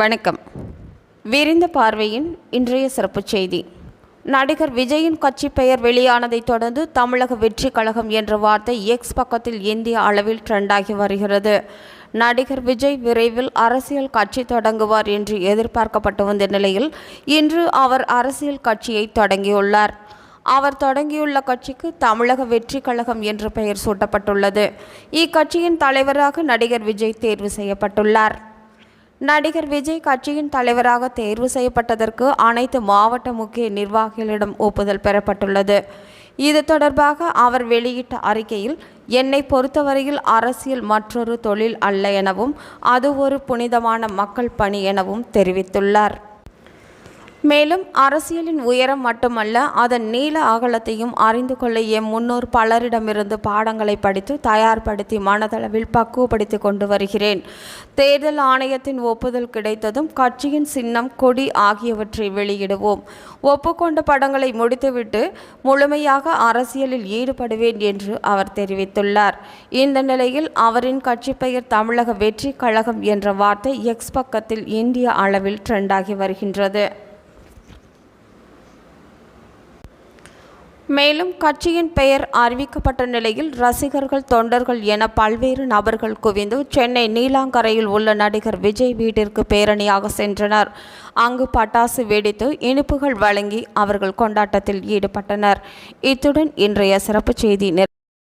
வணக்கம். விரிந்த பார்வையின் இன்றைய சிறப்பு செய்தி. நடிகர் விஜயின் கட்சி பெயர் வெளியானதைத் தொடர்ந்து தமிழக வெற்றி கழகம் என்ற வார்த்தை எக்ஸ் பக்கத்தில் இந்திய அளவில் ட்ரெண்டாகி வருகிறது. நடிகர் விஜய் விரைவில் அரசியல் கட்சி தொடங்குவார் என்று எதிர்பார்க்கப்பட்டு வந்த நிலையில் இன்று அவர் அரசியல் கட்சியை தொடங்கியுள்ளார். அவர் தொடங்கியுள்ள கட்சிக்கு தமிழக வெற்றி கழகம் என்ற பெயர் சூட்டப்பட்டுள்ளது. இக்கட்சியின் தலைவராக நடிகர் விஜய் தேர்வு செய்யப்பட்டுள்ளார். நடிகர் விஜய் கட்சியின் தலைவராக தேர்வு செய்யப்பட்டதற்கு அனைத்து மாவட்ட முக்கிய நிர்வாகிகளிடம் ஒப்புதல் பெறப்பட்டுள்ளது. இது தொடர்பாக அவர் வெளியிட்ட அறிக்கையில் என்னை பொறுத்தவரையில் அரசியல் மற்றொரு தொழில் அல்ல எனவும் அது ஒரு புனிதமான மக்கள் பணி எனவும் தெரிவித்துள்ளார். மேலும் அரசியலின் உயரம் மட்டுமல்ல அதன் நீள அகலத்தையும் அறிந்து கொள்ள எம் முன்னோர் பலரிடமிருந்து பாடங்களை படித்து தயார்படுத்தி மனதளவில் பக்குவப்படுத்தி கொண்டு வருகிறேன். தேர்தல் ஆணையத்தின் ஒப்புதல் கிடைத்ததும் கட்சியின் சின்னம் கொடி ஆகியவற்றை வெளியிடுவோம். ஒப்புக்கொண்ட படங்களை முடித்துவிட்டு முழுமையாக அரசியலில் ஈடுபடுவேன் என்று அவர் தெரிவித்துள்ளார். இந்த நிலையில் அவரின் கட்சி பெயர் தமிழக வெற்றி கழகம் என்ற வார்த்தை எக்ஸ் பக்கத்தில் இந்திய அளவில் ட்ரெண்டாகி வருகின்றது. மேலும் கட்சியின் பெயர் அறிவிக்கப்பட்ட நிலையில் ரசிகர்கள் தொண்டர்கள் என பல்வேறு நபர்கள் குவிந்து சென்னை நீலாங்கரையில் உள்ள நடிகர் விஜய் வீட்டிற்கு பேரணியாக சென்றனர். அங்கு பட்டாசு வெடித்து இனிப்புகள் வழங்கி அவர்கள் கொண்டாட்டத்தில் ஈடுபட்டனர். இத்துடன் இன்றைய சிறப்பு செய்தி